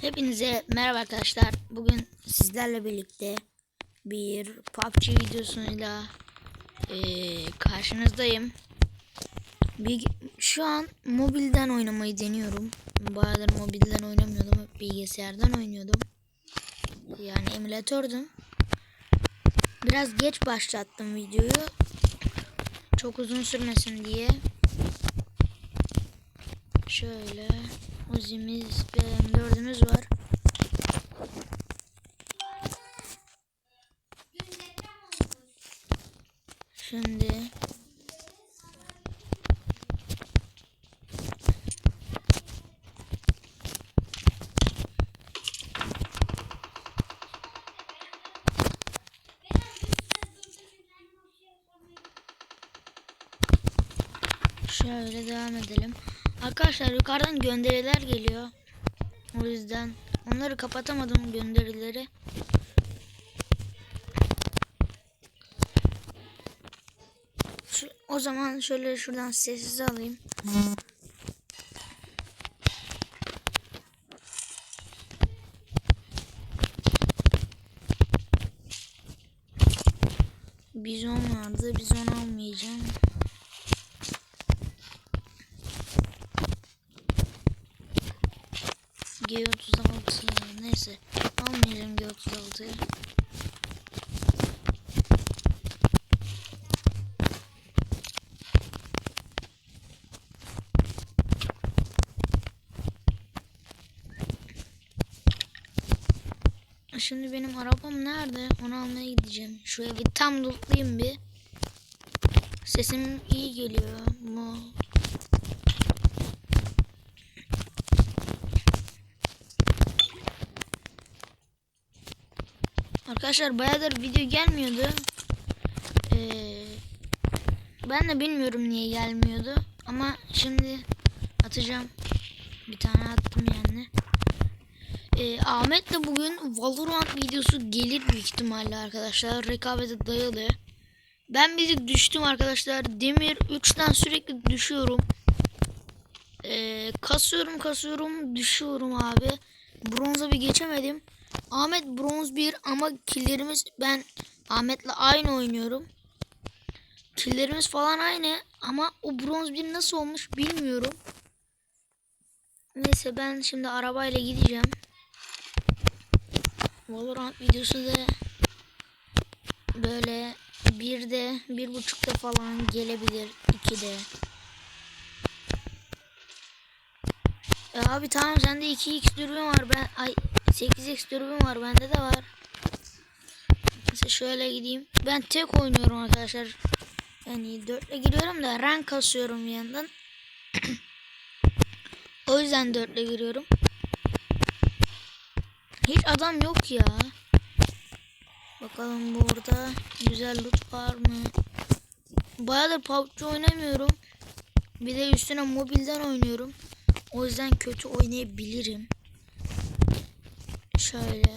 Hepinize merhaba arkadaşlar. Bugün sizlerle birlikte bir PUBG videosuyla eee, karşınızdayım. Bir, şu an mobilden oynamayı deniyorum. Bayağıdır mobilden oynamıyordum. Hep bilgisayardan oynuyordum. Yani emülatördüm. Biraz geç başlattım videoyu. Çok uzun sürmesin diye. Şöyle Uzimiz ve M4'ümüz var. Şimdi Arkadaşlar yukarıdan gönderiler geliyor. O yüzden onları kapatamadım gönderileri. Şu, o zaman şöyle şuradan sessiz alayım. Şimdi benim arabam nerede? Onu almaya gideceğim. Şu evi tam lootlayayım bir. Sesim iyi geliyor mu? Arkadaşlar bayağıdır video gelmiyordu. Ee, ben de bilmiyorum niye gelmiyordu. Ama şimdi atacağım. Bir tane attım yani. Ee, Ahmet de bugün Valorant videosu gelir büyük ihtimalle arkadaşlar. Rekabete dayalı. Ben bir düştüm arkadaşlar. Demir 3'ten sürekli düşüyorum. Ee, kasıyorum kasıyorum düşüyorum abi. Bronza bir geçemedim. Ahmet bronz 1 ama killerimiz ben Ahmet'le aynı oynuyorum. Killerimiz falan aynı ama o bronz 1 nasıl olmuş bilmiyorum. Neyse ben şimdi arabayla gideceğim. Valorant videosu da böyle bir de bir buçukta falan gelebilir iki de. E abi tamam sende 2x dürbün var ben ay 8x dürbün var bende de var. Mesela şöyle gideyim. Ben tek oynuyorum arkadaşlar. Yani 4 ile giriyorum da rank kasıyorum yandan. o yüzden 4 ile giriyorum. Hiç adam yok ya. Bakalım burada güzel loot var mı? Bayağıdır PUBG oynamıyorum. Bir de üstüne mobilden oynuyorum. O yüzden kötü oynayabilirim. Şöyle.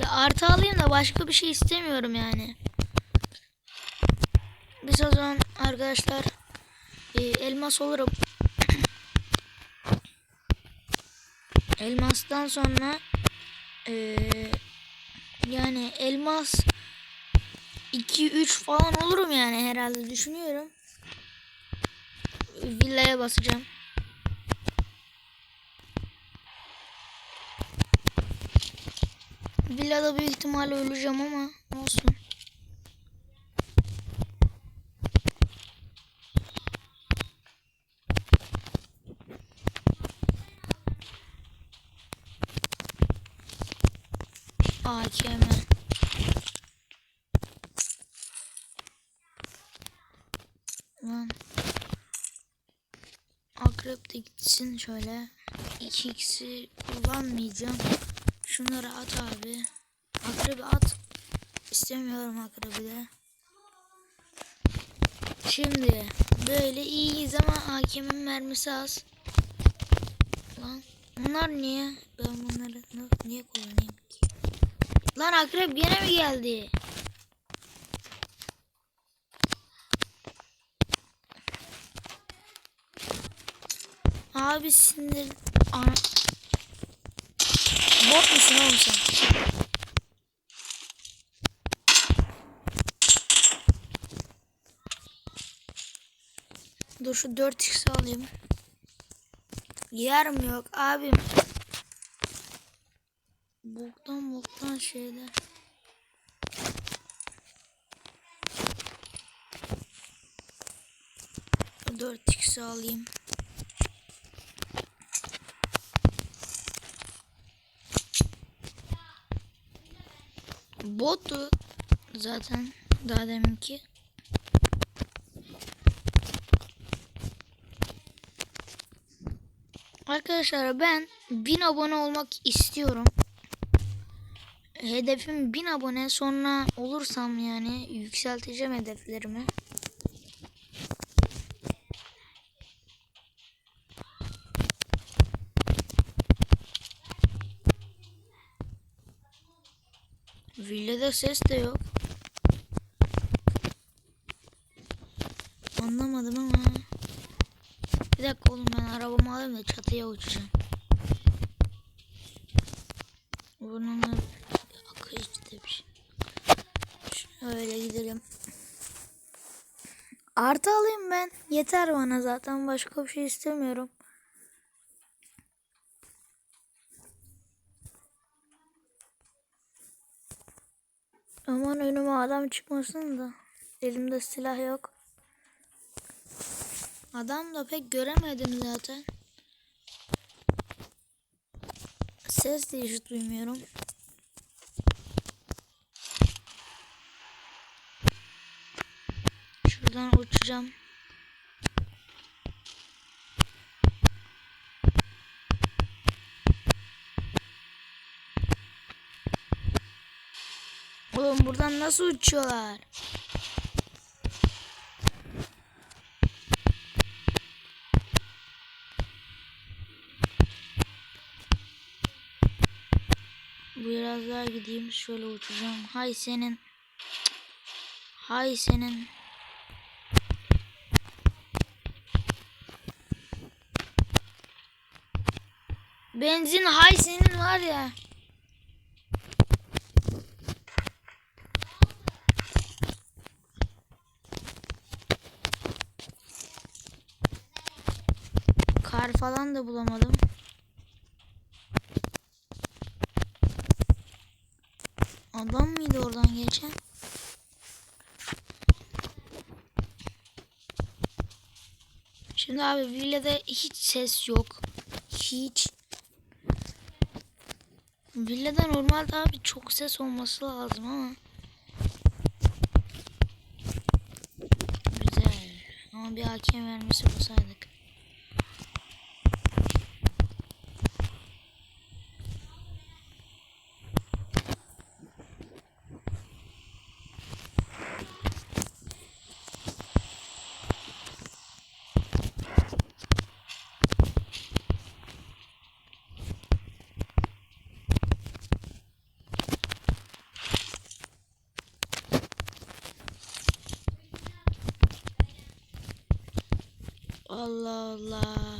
Ya artı alayım da başka bir şey istemiyorum yani. Biz o zaman arkadaşlar e, elmas olurum. Elmastan sonra e, yani elmas 2-3 falan olurum yani herhalde düşünüyorum. Villaya basacağım. Villada büyük ihtimalle öleceğim ama olsun. AKM. Lan. Akrep de gitsin şöyle. 2x'i kullanmayacağım. Şunları at abi. Akrebi at. İstemiyorum akrebi de. Şimdi böyle iyiyiz ama hakemin mermisi az. Lan bunlar niye? Ben bunları niye kullanayım? Lan akrep gene mi geldi? Abi sinir... Ana... Bot musun oğlum sen? Dur şu 4x alayım. Mi yok abim? Boktan boktan şeyler. Dört x alayım. Botu zaten daha deminki. Arkadaşlar ben 1000 abone olmak istiyorum. Hedefim 1000 abone sonra olursam yani yükselteceğim hedeflerimi. Villada ses de yok. Anlamadım ama. Bir dakika oğlum ben arabamı alayım da çatıya uçacağım. Burnumda akış demiş. Şöyle gidelim. Artı alayım ben. Yeter bana zaten. Başka bir şey istemiyorum. Aman önüme adam çıkmasın da. Elimde silah yok. Adam da pek göremedim zaten. Ses de hiç duymuyorum. Uçacağım. Oğlum buradan nasıl uçuyorlar? Biraz daha gideyim şöyle uçacağım. Hay senin. Hay senin. Benzin hay senin var ya. Kar falan da bulamadım. Adam mıydı oradan geçen? Şimdi abi villada hiç ses yok. Hiç. Villada normalde abi çok ses olması lazım ama. Güzel. Ama bir hakem vermesi bulsaydık. Allah Allah.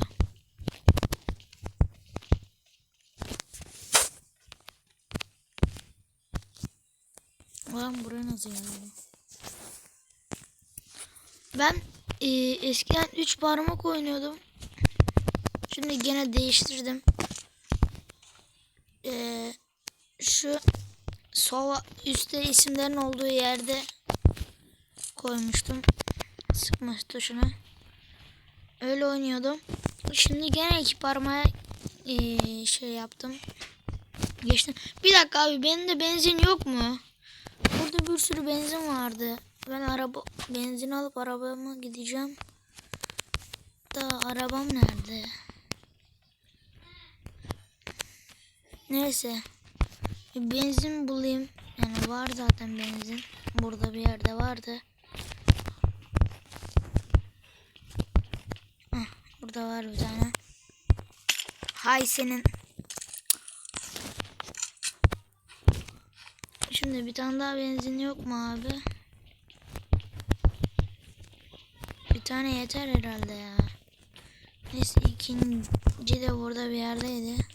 Lan buraya nasıl geldi? Ben e, eskiden 3 parmak oynuyordum. Şimdi gene değiştirdim. E, şu sol üstte isimlerin olduğu yerde koymuştum. Sıkma tuşuna. Öyle oynuyordum. Şimdi gene iki parmağa eee, şey yaptım. Geçtim. Bir dakika abi benim de benzin yok mu? Burada bir sürü benzin vardı. Ben araba benzin alıp arabama gideceğim. Da arabam nerede? Neyse. Benzin bulayım. Yani var zaten benzin. Burada bir yerde vardı. Burada var bir tane. Hay senin. Şimdi bir tane daha benzin yok mu abi? Bir tane yeter herhalde ya. Neyse ikinci de burada bir yerdeydi.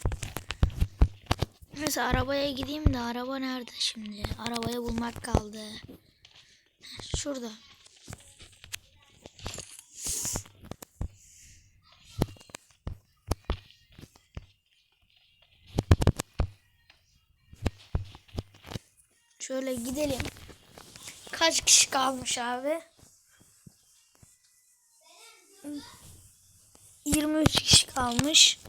Neyse arabaya gideyim de araba nerede şimdi? Arabayı bulmak kaldı. Şurada. Şöyle gidelim. Kaç kişi kalmış abi? 23 kişi kalmış.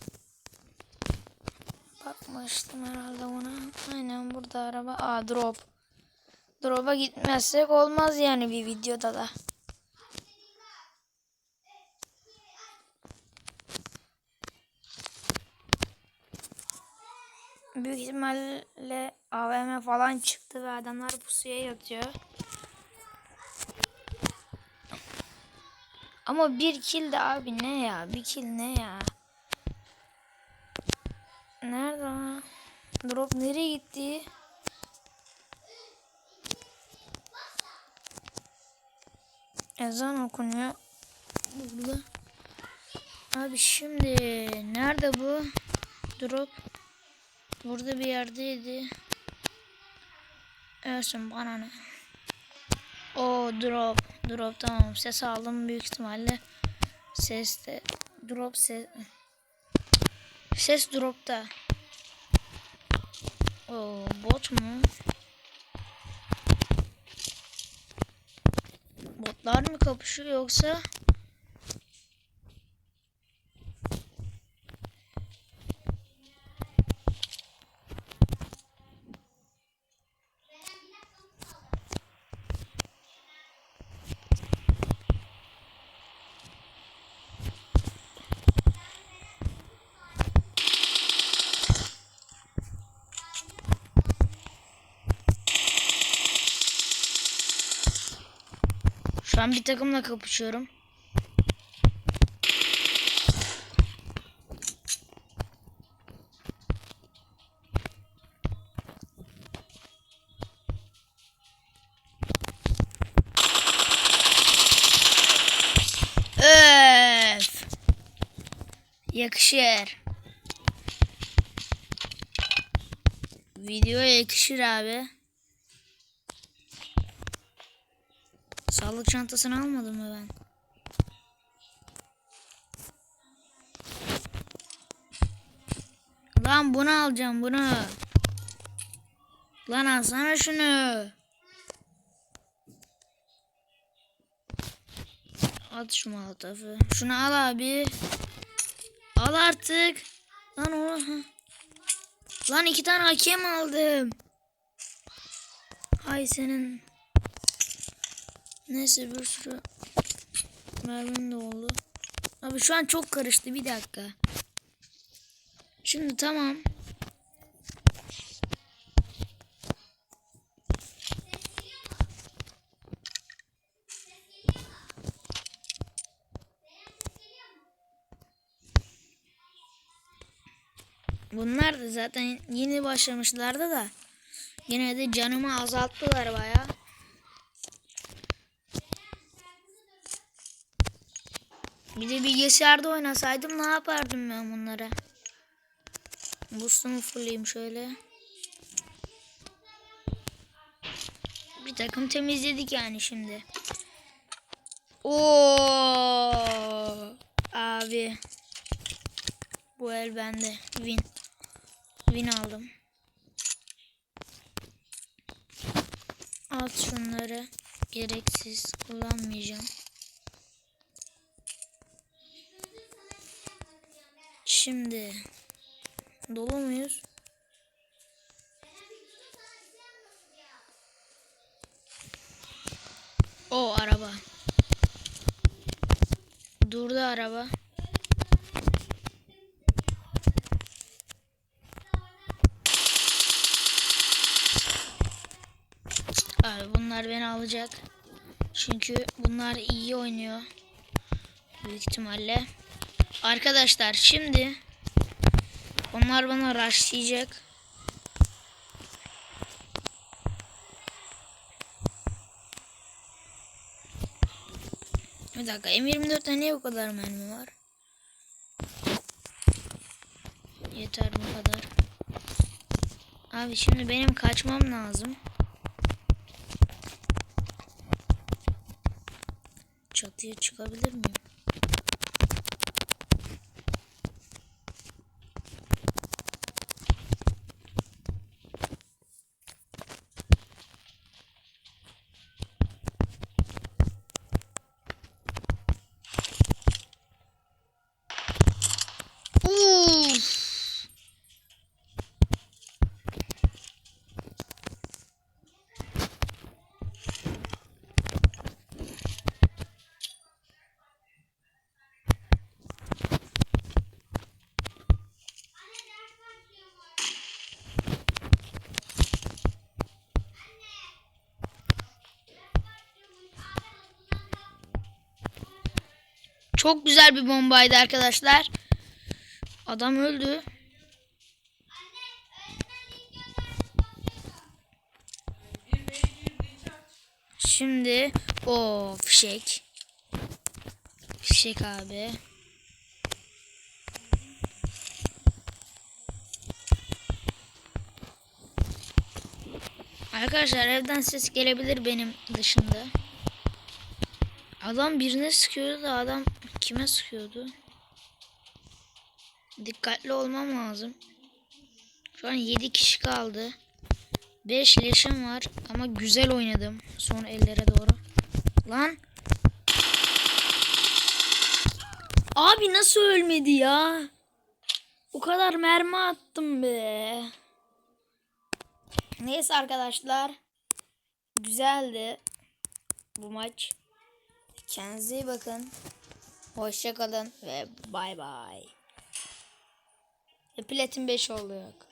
Bakmıştım herhalde ona. Aynen burada araba. Aa drop. Drop'a gitmezsek olmaz yani bir videoda da. Büyük ihtimalle AVM falan çıktı ve adamlar pusuya yatıyor. Ama bir kill de abi ne ya? Bir kill ne ya? Nerede o? Drop nereye gitti? Ezan okunuyor. Burada. Abi şimdi nerede bu? Drop. Burada bir yerdeydi. Ölsün bana ne? O drop. Drop tamam. Ses aldım büyük ihtimalle. Ses de drop ses. Ses dropta. O bot mu? Botlar mı kapışıyor yoksa? Şu an bir takımla kapışıyorum. Öf. Yakışır. Videoya yakışır abi. Sağlık çantasını almadım mı ben? Lan bunu alacağım bunu. Lan alsana şunu. At şu maltafı. Şunu al abi. Al artık. Lan o. Lan iki tane hakem aldım. Hay senin. Neyse bir sürü mermim de oldu. Abi şu an çok karıştı bir dakika. Şimdi tamam. Bunlar da zaten yeni başlamışlardı da yine de canımı azalttılar bayağı. Bir de bilgisayarda oynasaydım ne yapardım ben bunlara? Boost'umu fulleyim şöyle. Bir takım temizledik yani şimdi. Oo abi. Bu el bende. Win. Win aldım. At şunları. Gereksiz kullanmayacağım. Şimdi dolu muyuz? O araba. Durdu araba. Abi bunlar beni alacak. Çünkü bunlar iyi oynuyor. Büyük ihtimalle. Arkadaşlar şimdi onlar bana rushlayacak. Bir dakika M24'te niye bu kadar mermi var? Yeter bu kadar. Abi şimdi benim kaçmam lazım. Çatıya çıkabilir miyim? Çok güzel bir bombaydı arkadaşlar. Adam öldü. Şimdi o fişek. Fişek abi. Arkadaşlar evden ses gelebilir benim dışında. Adam birine sıkıyordu da adam kime sıkıyordu? Dikkatli olmam lazım. Şu an 7 kişi kaldı. 5 leşim var ama güzel oynadım. Son ellere doğru. Lan. Abi nasıl ölmedi ya? O kadar mermi attım be. Neyse arkadaşlar. Güzeldi bu maç. Kendinize iyi bakın. Hoşça kalın ve bay bay. Platin 5 olduk.